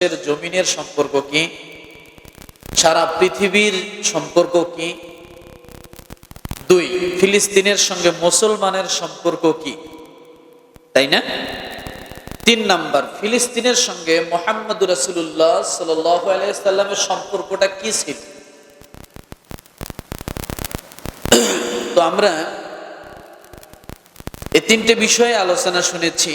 এর জমিনের সম্পর্ক কি? সারা পৃথিবীর সম্পর্ক কি? দুই, ফিলিস্তিনের সঙ্গে মুসলমানের সম্পর্ক কি? তাই না? তিন নাম্বার, ফিলিস্তিনের সঙ্গে মোহাম্মদ রাসুল্লাহ সাল্লামের সম্পর্কটা কি ছিল? তো আমরা এই তিনটে বিষয়ে আলোচনা শুনেছি।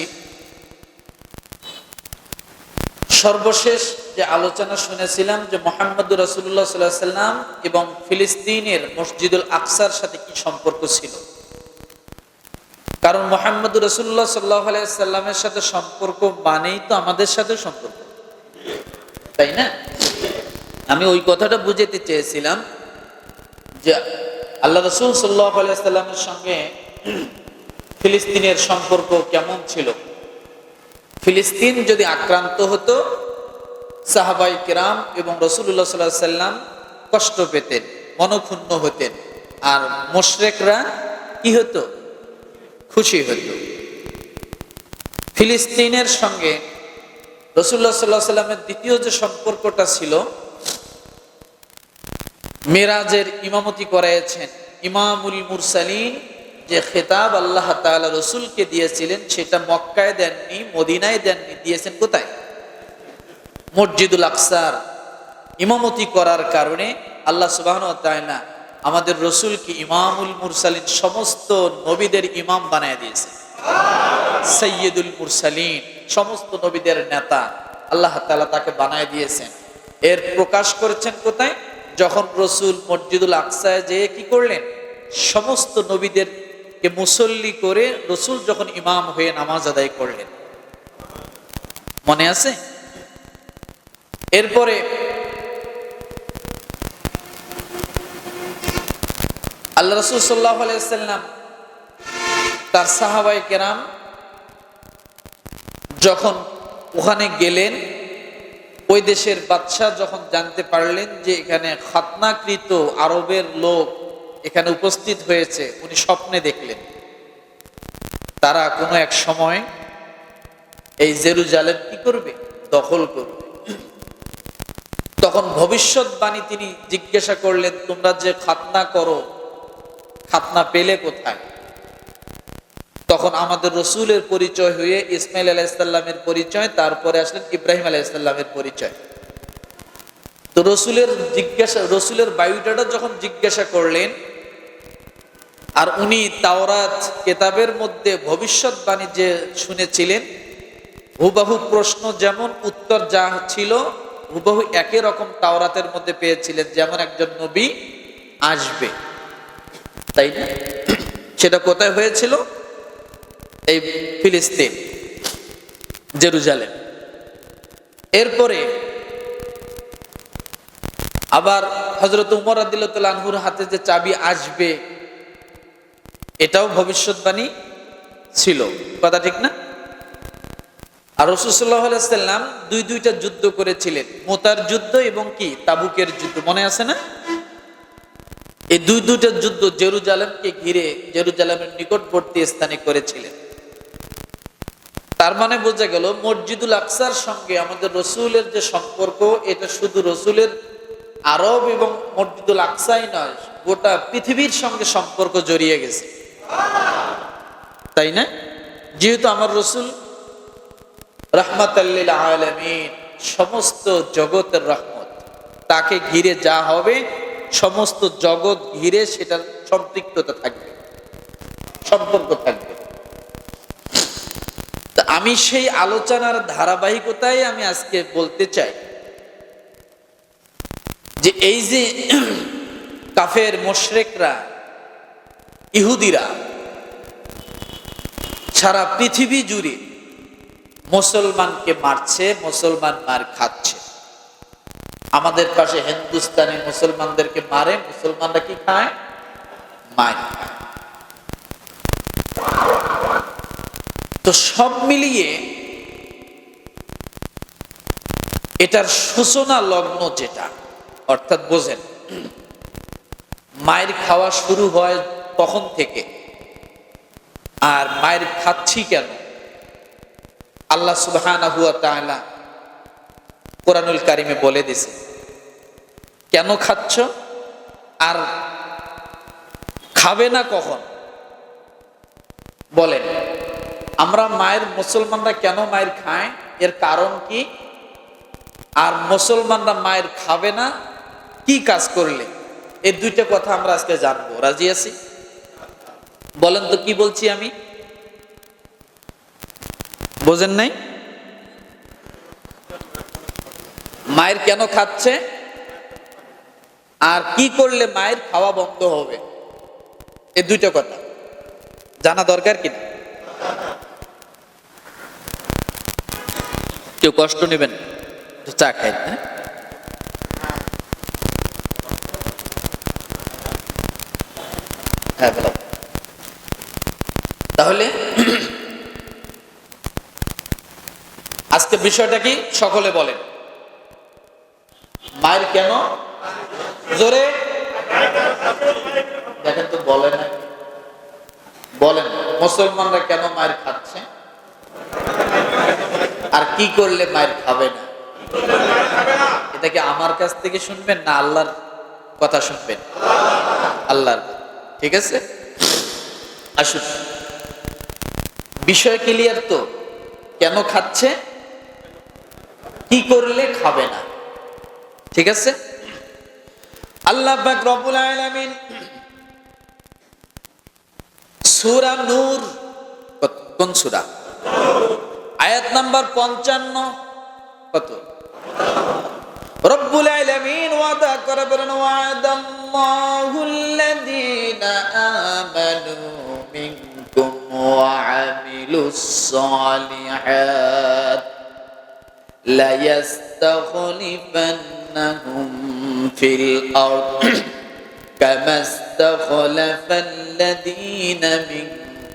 সর্বশেষ যে আলোচনা শুনেছিলাম যে মোহাম্মদ রাসুল্লাহ সাল্লাম এবং ফিলিস্তিনের মসজিদুল আকসার সাথে কি সম্পর্ক ছিল? কারণ মোহাম্মদ রসুল্লাহ সাল্লাহ সাল্লামের সাথে সম্পর্ক মানেই তো আমাদের সাথে সম্পর্ক। তাই না? আমি ওই কথাটা বুঝাতে চেয়েছিলাম যে আল্লাহ রসুল সাল্লাহ সাল্লামের সঙ্গে ফিলিস্তিনের সম্পর্ক কেমন ছিল? ফিলিস্তিন যদি আক্রান্ত হতো, সাহাবাই কিরাম এবং রসুল্লাহ সাল্লাহ সাল্লাম কষ্ট পেতেন, মনক্ষুণ্ণ হতেন। আর মোশরেকরা কি হতো? খুশি হতো। ফিলিস্তিনের সঙ্গে রসুল্লাহ সাল্লাহ সাল্লামের দ্বিতীয় যে সম্পর্কটা ছিল, মেরাজের ইমামতি করাইছেন ইমামুল মুরসালিন যে খেতাব আল্লাহ তাআলা রসুলকে দিয়েছিলেন, সেটা মক্কায় দেননি, মদিনায় দেননি, দিয়েছেন কোথায়? মসজিদুল আকসার। ইমামতি করার কারণে আল্লাহ সুবাহ না আমাদের রসুলকে ইমামুল মুরসালিন, সমস্ত নবীদের ইমাম বানায় দিয়েছে। সৈয়দুল মুরসালিন, সমস্ত নবীদের নেতা আল্লাহ তাআলা তাকে বানায় দিয়েছেন। এর প্রকাশ করেছেন কোথায়? যখন রসুল মসজিদুল আকসায় যেয়ে কি করলেন? সমস্ত নবীদেরকে মুসল্লি করে রসুল যখন ইমাম হয়ে নামাজ আদায় করলেন। মনে আছে? এরপরে আল্লাহ রসুল সাল্লাহ আলাইসাল্লাম তার সাহাবাই কেরাম যখন ওখানে গেলেন, ওই দেশের বাদশাহ যখন জানতে পারলেন যে এখানে খাতনাকৃত আরবের লোক এখানে উপস্থিত হয়েছে, উনি স্বপ্নে দেখলেন। তারা কোনো এক সময় এই জেরুজালেম কি করবে? দখল করবে। তখন ভবিষ্যৎবাণী তিনি জিজ্ঞাসা করলেন, তোমরা যে খাতনা করো, খাতনা পেলে কোথায়? তখন আমাদের রসুলের পরিচয় হয়ে ইসমাইল আলাইসাল্লামের পরিচয়, তারপরে আসলেন ইব্রাহিম আলাইসাল্লামের পরিচয়। তো রসুলের জিজ্ঞাসা, রসুলের বায়ুটাটা যখন জিজ্ঞাসা করলেন আর উনি তাওরাত কেতাবের মধ্যে ভবিষ্যৎবাণী যে শুনেছিলেন, হুবাহু প্রশ্ন যেমন উত্তর যা ছিল, হুবাহু একই রকম তাওরাতের মধ্যে পেয়েছিলেন যেমন একজন নবী আসবে। তাই না? সেটা কোথায় হয়েছিল? এই ফিলিস্তিন, জেরুজালেম। এরপরে আবার হজরত উমর আদিল্লাহুর হাতে যে চাবি আসবে এটাও ভবিষ্যৎবাণী ছিল। কথা ঠিক না? আর রসুল্লাহ সাল্লাম দুই দুইটা যুদ্ধ করেছিলেন। মোতার যুদ্ধ এবং কি? তাবুকের যুদ্ধ। মনে আছে না? এই দুই দুইটা যুদ্ধ জেরুজালেমকে ঘিরে, জেরুজালেমের নিকটবর্তী স্থানে করেছিলেন। তার মানে বোঝা গেল, মসজিদুল আকসার সঙ্গে আমাদের রসুলের যে সম্পর্ক, এটা শুধু রসুলের আরব এবং মসজিদুল আকসাই নয়, গোটা পৃথিবীর সঙ্গে সম্পর্ক জড়িয়ে গেছে। তাই না? যেহেতু আমার রসুল রহমতাল্লিল আলমিন সমস্ত জগতের রহমত, তাকে ঘিরে যা হবে, সমস্ত জগৎ ঘিরে সেটার সম্পৃক্ততা থাকবে, সম্পর্ক থাকবে। আমি সেই আলোচনার ধারাবাহিকতায় আমি আজকে বলতে চাই যে এই যে কাফের, মোশরেকরা, ইহুদিরা সারা পৃথিবী জুড়ে মুসলমানকে মারছে, মুসলমান মার খাচ্ছে। আমাদের পাশে হিন্দুস্তানি মুসলমানদেরকে মারে, মুসলমানরা কি খায়? মার খায় তো সব মিলিয়ে এটার সূচনা লগ্ন যেটা, অর্থাৎ বোঝেন, মায়ের খাওয়া শুরু হয় তখন থেকে আর মায়ের খাচ্ছি কেন? আল্লাহ তাআলা কোরআনুল কারিমে বলে দিছে, কেন খাচ্ছ? আর খাবে না কখন? বলেন আমরা মায়ের মুসলমানরা কেন মায়ের খায়? এর কারণ কি? আর মুসলমানরা মায়ের খাবে না? কি কাজ করলে? এই দুইটা কথা আমরা আজকে জানব। রাজি আছি? বলেন তো কি বলছি আমি? বোঝেন নাই? মায়ের কেন খাচ্ছে? আর কি করলে মায়ের খাওয়া বন্ধ হবে? এই দুইটা কথা। জানা দরকার কিনা? কেউ কষ্ট নেবেন? চা খাই হ্যাঁ? হ্যাঁ। তাহলে আজকে বিষয়টা কি সকলে বলেন। মায়ের কেন? জোরে। দেখেন তো বলে না। বলেন, মুসলমানরা কেন মায়ের খাচ্ছে? আর কি করলে মায়ের খাবে না? এটা কি আমার কাছ থেকে শুনবেন না আল্লাহর কথা শুনবেন? আল্লাহর। ঠিক আছে? আসুন। বিষয় ক্লিয়ার তো? কেন খাচ্ছে? কি করলে খাবে না? ঠিক আছে? আল্লাহ পাক রব্বুল আলামিন সূরা নূর কোন সূরা? আয়াত নাম্বার 55 কত? রব্বুল আলামিন ওয়াদা করে বলেন, ওয়াদাল্লাহুল্লাযীনা আমানু وعملوا الصالحات ليستخلفنهم في الأرض كما استخلف الذين من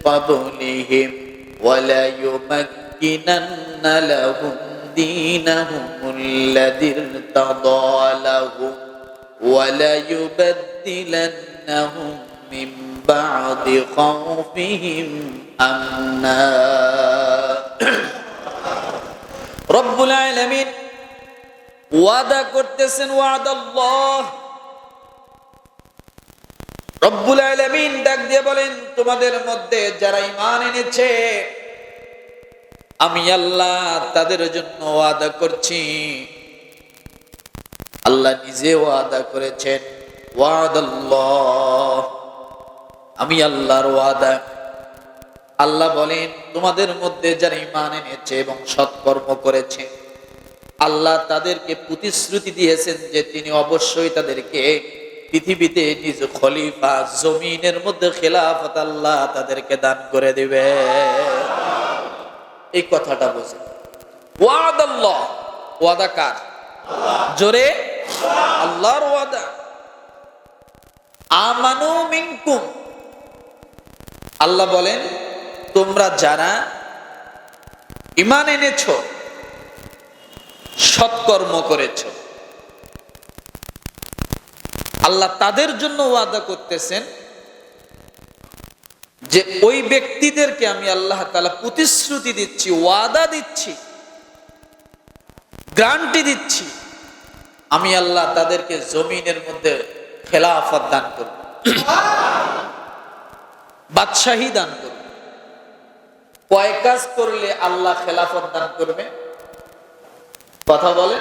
قبلهم وليمكنن لهم دينهم الذي ارتضى لهم وليبدلنهم من بعد خوفهم أمنا রব্বুল আলামিন ওয়াদা করতেছেন ওয়াদাল্লাহ রব্বুল আলামিন ডাক দিয়ে বলেন তোমাদের মধ্যে যারা ঈমান এনেছে আমি আল্লাহ তাদের জন্য ওয়াদা করছি আল্লাহ নিজে ওয়াদা করেছেন ওয়াদাল্লাহ আমি আল্লাহর ওয়াদা। আল্লাহ বলেন, তোমাদের মধ্যে যারা ইমান এনেছে এবং সৎকর্ম করেছে, আল্লাহ তাদেরকে প্রতিশ্রুতি দিয়েছেন যে তিনি অবশ্যই তাদেরকে পৃথিবীতে নিজ খলিফা জমিনের মধ্যে খেলাফত আল্লাহ তাদেরকে দান করে দেবে। এই কথাটা বোঝে ওয়াদ আল্লাহ। ওয়াদা কার? জোরে। আল্লাহর ওয়াদা। আমানু মিনকুম। আল্লাহ বলেন, তোমরা যারা ইমান এনেছ, সৎকর্ম করেছ, আল্লাহ তাদের জন্য ওয়াদা করতেছেন যে ওই ব্যক্তিদেরকে আমি আল্লাহ তালা প্রতিশ্রুতি দিচ্ছি, ওয়াদা দিচ্ছি, গ্রান্টি দিচ্ছি, আমি আল্লাহ তাদেরকে জমিনের মধ্যে খেলাফত দান করব। বাদশাহী দান করবে। কয় কাজ করলে আল্লাহ খেলাফত দান করবে? কথা বলে।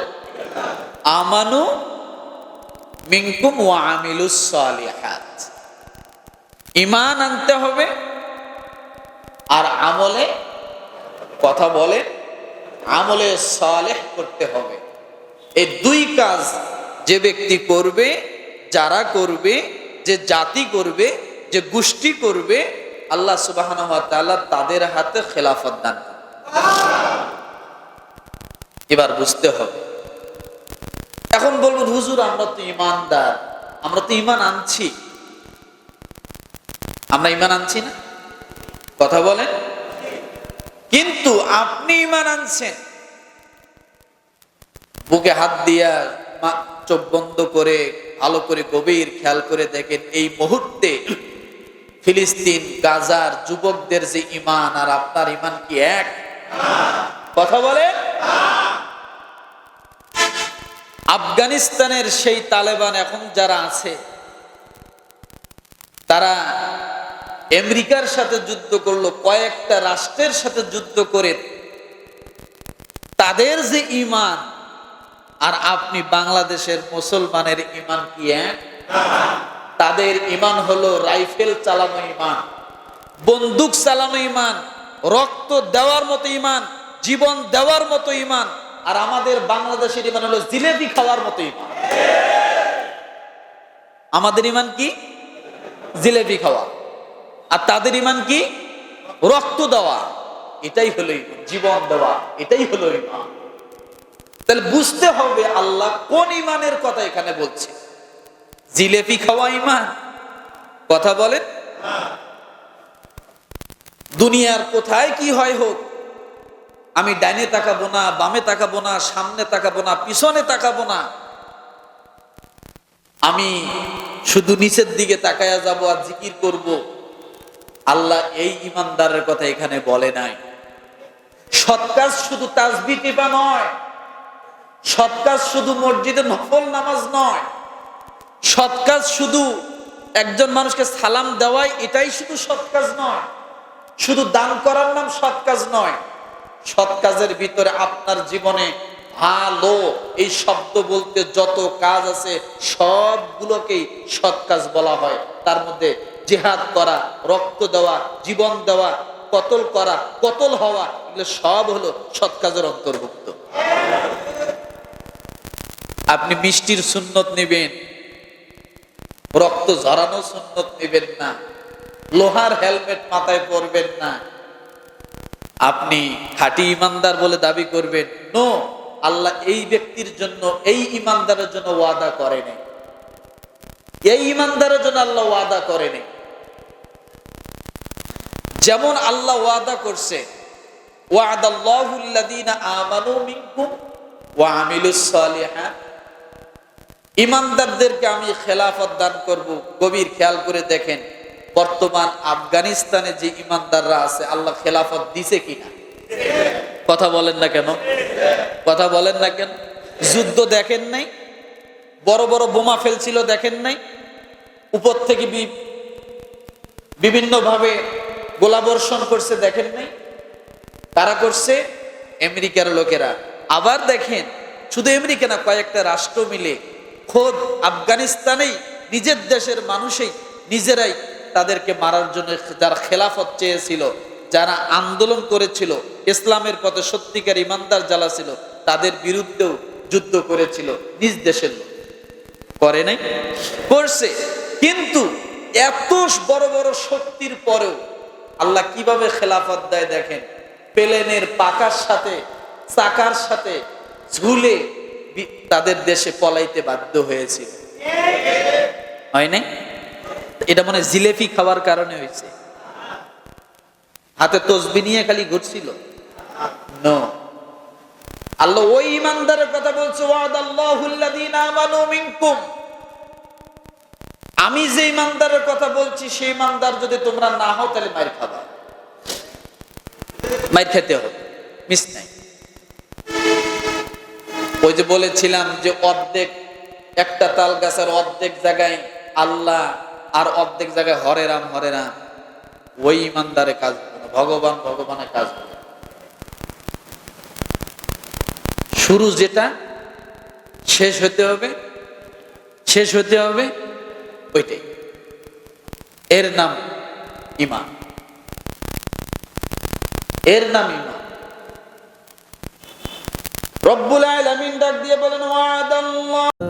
আমানু মিনকুম ওয়া আমিলুস সালিহাত। ঈমান আনতে হবে আর আমলে কথা বলে, আমলে সালেহ করতে হবে। এই দুই কাজ যে ব্যক্তি করবে, যারা করবে, যে জাতি করবে যে গোষ্ঠী করবে, আল্লাহ সুবাহ তাদের হাতে খেলাফত দান এবার বুঝতে হবে। এখন বলবেন হুজুর, আমরা তো ইমানদার আমরা তো ইমান আনছি। আমরা ইমান আনছি না? কথা বলেন। কিন্তু আপনি ইমান আনছেন। বুকে হাত দিয়া চোখ বন্ধ করে, ভালো করে গভীর খেয়াল করে দেখেন, এই মুহূর্তে ফিলিস্তিন, গাজার যুবকদের যে ইমান আর আপনার ইমান কি এক? কথা বলে? আফগানিস্তানের সেই তালেবান এখন যারা আছে, তারা আমেরিকার সাথে যুদ্ধ করল, কয়েকটা রাষ্ট্রের সাথে যুদ্ধ করে তাদের যে ইমান আর আপনি বাংলাদেশের মুসলমানের ইমান কি এক? তাদের ইমান হলো রাইফেল চালানো ইমান, বন্দুক চালানো ইমান, রক্ত দেওয়ার মতো ইমান, জীবন দেওয়ার মতো ইমান, আর আমাদের বাংলাদেশের ইমান হলো জিলেবি খাওয়ার মতো ইমান। আমাদের ইমান কি? জিলেবি খাওয়া। আর তাদের ইমান কি? রক্ত দেওয়া। এটাই হলো জীবন দেওয়া। এটাই হলো ইমান। তাহলে বুঝতে হবে আল্লাহ কোন ইমানের কথা এখানে বলছে। জিলেপি খাওয়া ইমান? কথা বলেন। দুনিয়ার কোথায় কি হয় হোক, আমি ডাইনে তাকাবো না, বামে তাকাবো না, সামনে তাকাবো না, পিছনে তাকাবো না। আমি শুধু নিচের দিকে তাকায়া যাব আর জিকির করব। আল্লাহ এই ইমানদারের কথা এখানে বলে নাই। সৎ কাজ শুধু তাজবি টিপা নয়, সৎ কাজ শুধু মসজিদে নফল নামাজ নয়। সৎ কাজ শুধু একজন মানুষকে সালাম দেওয়াই, এটাই শুধু সৎ কাজ নয়। শুধু দান করার নাম সৎ কাজ নয়। সৎ কাজের ভিতরে আপনার জীবনে ভালো এই শব্দ বলতে যত কাজ আছে, সবগুলোকেই সৎ কাজ বলা হয়। তার মধ্যে জেহাদ করা, রক্ত দেওয়া, জীবন দেওয়া, কতল করা, কতল হওয়া, এগুলো সব হলো সৎ কাজের অন্তর্ভুক্ত। আপনি মিষ্টির সুন্নত নেবেন রক্ত ঝরানো সুন্নত নেবেন না। লোহার হেলমেট মাথায় পরবেন না। আপনি খাঁটি ইমানদার বলে দাবি করবেন, নো, আল্লাহ এই ব্যক্তির জন্য, এই ইমানদারের জন্য ওয়াদা করেনি এই ইমানদারের জন্য আল্লাহ ওয়াদা করেনি যেমন আল্লাহ ওয়াদা করছে, ওয়াদাল্লাহুল্লাযীনা আমানু মিনকুম ওয়া আমিলুস সালিহাত। ইমানদারদেরকে আমি খেলাফত দান করব, গভীর খেয়াল করে দেখেন, বর্তমান আফগানিস্তানে যে ইমানদাররা আছে, আল্লাহ খেলাফত দিছে কিনা? কথা বলেন না কেন? কথা বলেন না কেন? যুদ্ধ দেখেন নাই? বড় বড় বোমা ফেলছিল দেখেন নাই? উপর থেকে বিভিন্ন ভাবে গোলাবর্ষণ করছে দেখেন নাই? তারা করছে? আমেরিকার লোকেরা। আবার দেখেন, শুধু আমেরিকা না, কয়েকটা রাষ্ট্র মিলে খোদ আফগানিস্তানেই নিজের দেশের মানুষই নিজেরাই তাদেরকে মারার জন্য যারা খেলাফত চেয়েছিল, যারা আন্দোলন করেছিল, ইসলামের পথে সত্যিকার ইমানদার জ্বালা ছিল, তাদের বিরুদ্ধেও যুদ্ধ করেছিল নিজ দেশের করে নাই? করছে। কিন্তু এত বড় বড় শক্তির পরেও আল্লাহ কীভাবে খেলাফত দেয় দেখেন? প্লেনের পাকার সাথে, চাকার সাথে ঝুলে তাদের দেশে পলাইতে বাধ্য হয়েছিল হয় নাই? এটা মনে জিলেপি খাওয়ার কারণে হয়েছে। হাতে তসবি নিয়ে খালি ঘুরছিল। আল্লাহ ওই ইমানদারের কথা বলছে আমি যে ইমানদারের কথা বলছি, সেই ইমানদার যদি তোমরা না হও, তাহলে মার খাবা মার খেতে হবে। মিস নাই। ওই যে বলেছিলাম যে অর্ধেক, একটা তাল গাছের অর্ধেক জায়গায় আল্লাহ আর অর্ধেক জায়গায় হরে রাম হরে রাম ওই ইমানদারে কাজ না। ভগবান ভগবানের কাজ না। শুরু যেটা, শেষ হতে হবে, শেষ হতে হবে ওইটাই এর নাম ইমান এর নাম ইমান রব্বুল আলামিন ডাক দিয়ে বলেন ওয়াদাল্লাহ।